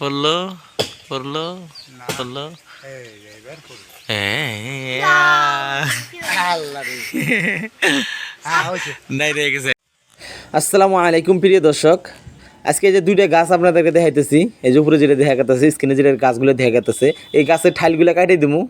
পড়ল পড়ল পড়ল গেছে আসসালামু আলাইকুম প্রিয় দর্শক। আজকে যে দুইটা গাছ আপনাদেরকে দেখাইতেছি এই যে উপরে যেটা দেখা গেতেছে স্ক্রিনে যেটা গাছগুলো দেখা গেতেছে এই গাছের ঠাইলগুলো কাটিয়ে দিমু।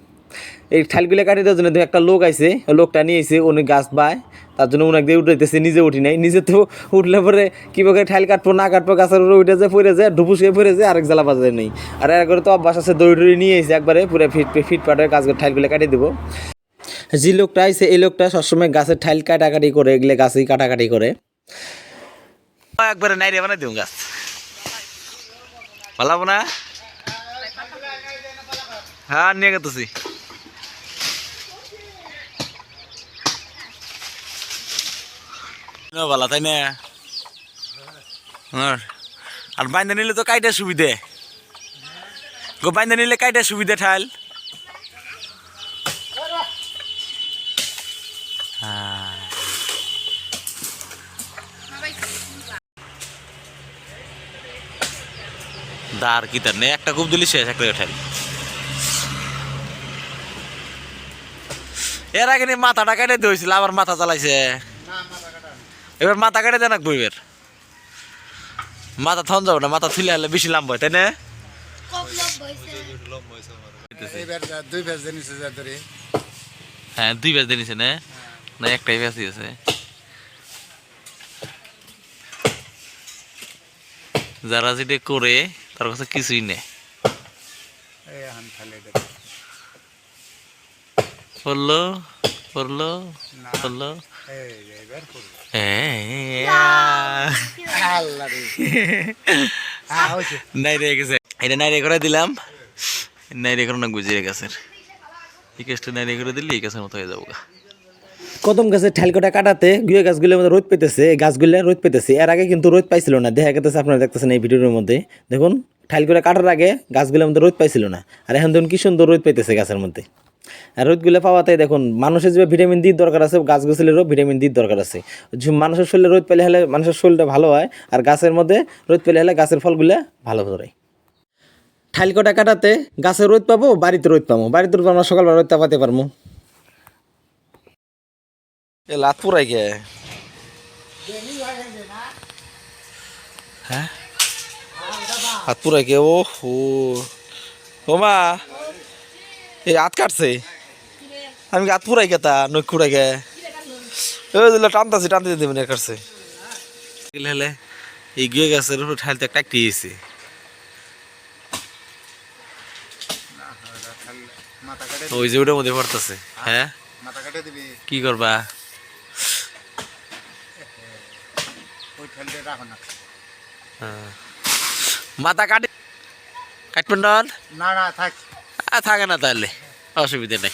এই ঠালগুলো কাটিয়ে দেওয়ার জন্য একটা লোক আইছে, লোকটা নিয়ে এসে উনি গাছ বায়, তার জন্য উনাকে দিয়ে উঠাইতেছে, নিজে উঠি নাই। নিজে তো উঠলে পরে কীভাবে ঠাল কাটবো, না কাটবো, গাছের উপরে উঠে যায়, পড়ে যায় ডুবুস হয়ে পড়ে যায়, আরেক জ্বালা বাজায় নেই। আর এর করে তো অভ্যাস আছে, দড়ি টড়ি নিয়ে এসে একবারে, পুরো ফিট ফিট পাটে গাছগুলো ঠালগুলো কাটিয়ে দেবো। যে লোকটা আইছে, এই লোকটা সবসময় গাছের ঠাইল কাটাকাটি করে, এগুলো গাছই কাটাকাটি করে। একবারে নাই রে, বানাই দিও গাছ। পালাবো না? হ্যাঁ নিয়ে গেতেছি। ভালো তাই না? আর নিলে তো কাইটা সুবিধে। গো নিলে কাইটা সুবিধে ঠাল দার কি তার নেই একটা খুব দিলি শেষ একটা ঠাল এর আগে মাথাটা কেটে দিয়েছিল আবার মাথা চালাইছে এবার মাথা কেটে দেন একটু এবার মাথা থন যাব না মাথা থুলে হলে বেশি লাম্ব হয় তাই না? দুই ভেজ হ্যাঁ দুই ব্যাচ দিয়েছে না? না একটাই ব্যাচ দিয়েছে যারা যেটা করে তার কাছে কিছুই নেই। পড়ল পড়ল পড়ল এই যে এবার করব হ্যাঁ আল্লাহ রে হ্যাঁ হয়েছে নাই রে গেছে এটা নাই করে দিলাম নাই করে না গুজিয়ে গেছে এই গাছের ঠালকোটা কাটাতে গুয়ে গাছগুলোর মধ্যে রোদ পেতেছে গাছগুলো রোদ পেতেছে। এর আগে কিন্তু রোদ পাইছিল না। দেখা গেতেছে আপনারা দেখতেছেন এই ভিডিওর মধ্যে। দেখুন ঠালকোটা কাটার আগে গাছগুলোর মধ্যে রোদ পাইছিল না। আর এখন দেখুন কি সুন্দর রোদ পাইতেছে গাছের মধ্যে। আর রোদগুলো পাওয়াতে দেখুন, মানুষের যে ভিটামিন ডি দরকার আছে গাছ গাছালিরও ভিটামিন ডি দরকার আছে। মানুষের শরীরে রোদ পেলে হলে মানুষের শরীরটা ভালো হয়, আর গাছের মধ্যে রোদ পেলে হলে গাছের ফলগুলো ভালো ধরে। ঠালকোটা কাটাতে গাছে রোদ পাবো, বাড়িতে রোদ পাবো। বাড়িতে রোদ আমরা সকালবেলা রোদ পাতে পারব এ গে। হ্যাঁ? হাত পুরাই গে ও ও মা। এই হাত কাটছে। আমি হাত পুরাই গে? তা নই কুড়াই গে ওই টানতাছি টানতে মানে কাটছে। গেলে হলে এই গিয়ে ঠাইলতে একটা মাথা ওই যে ওটার মধ্যে পড়তেছে। হ্যাঁ? কি করবা? হ্যাঁ। মাথা কাটি কাটবেন না না, থাক। আ, থাকে না তাহলে অসুবিধা নেই।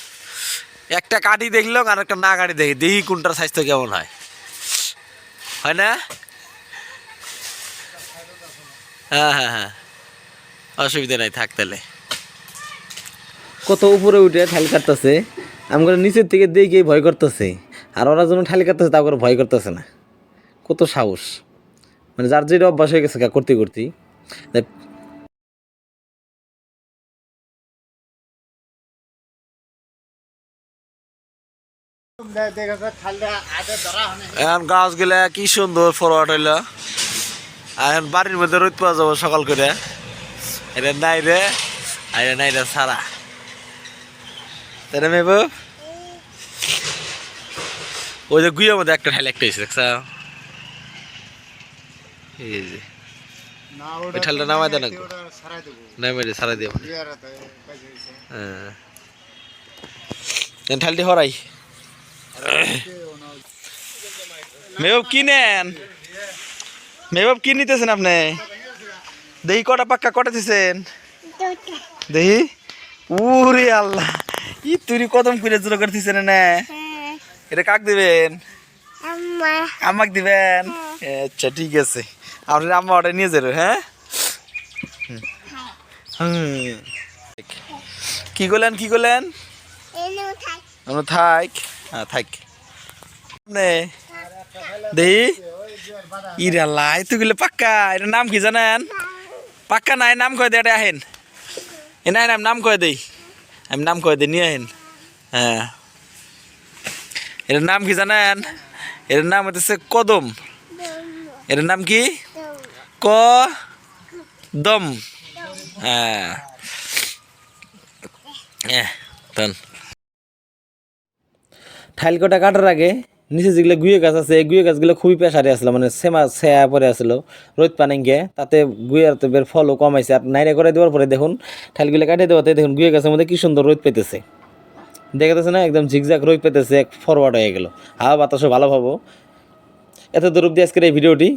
একটা কাটি দেখলাম আর একটা না কাটি দেখি দেখি কোনটার স্বাস্থ্য কেমন হয়। হয় না? হ্যাঁ হ্যাঁ হ্যাঁ। অসুবিধা নাই থাক তাহলে। কত উপরে উঠে ঠাল কাটতেছে আমরা নিচের থেকে দেখে ভয় করতেছে। আর ওরা যেন ঠালি কাটতেছে তা করে ভয় করতেছে না। কত সাহস। মানে যার যেটা অভ্যাস হয়ে গেছে করতে করতে। এখন গাছগুলা কি সুন্দর ফরওয়ার্ড হইল। এখন বাড়ির মধ্যে রোদ পাওয়া যাব সকাল করে। এটা নাই রে নাই রে সারা। তাই না ওই যে গুইয়ের মধ্যে একটা ঠাইল একটা ওই ঠালটা নামায় দেন একটু। ওটা সারাই দেবো দিয়ে। হ্যাঁ ঠালটি হরাই মেহব কি নেন? মেহব কি নিতেছেন আপনি? দেখি কটা পাক্কা কটা দিছেন? দেখি। উরে আল্লাহ ই তুই কদম করে জোর করতেছেন না এটা কাক দিবেন? আমাক দিবেন? আচ্ছা ঠিক আছে। আপনার আম্মা ওটা নিয়ে যাবে হ্যাঁ? কি করলেন কি করলেন? আমরা থাক। হ্যাঁ থাক। নে দেহি ইরা লাই তুগুলো পাক্কা এটার নাম কি জানেন? পাক্কা নাই নাম কয়ে দে এটা আহেন। এ নাই নাম নাম কয়ে দেই আমি নাম কয়ে দিই নিয়ে আহেন। হ্যাঁ। এটার নাম কি জানেন? এটার নাম হচ্ছে কদম। এটার নাম কি? ক দম হ্যাঁ। এহ, তন ঠাইল কটা কাটার আগে নিচে যেগুলো গুয়ে গাছ আছে, এই গুয়ে গাছগুলো খুবই পেশারে আসলো মানে সেমা সেয়া পরে আসলো, রোদ পানি গিয়ে, তাতে গুয়ের তো বের ফলও কমাইছে। আর নাইরে করে দেওয়ার পরে দেখুন, ঠাইলগুলো কাটিয়ে দেওয়াতে দেখুন গুয়ে গাছের মধ্যে কী সুন্দর রোদ পেতেছে। দেখা যাচ্ছে না, একদম ঝিকঝাক রোদ পেতেছে, এক ফরওয়ার্ড হয়ে গেল। হাওয়া বাতাসও ভালো পাবো। এত দূর অব্দি আজকের এই ভিডিওটি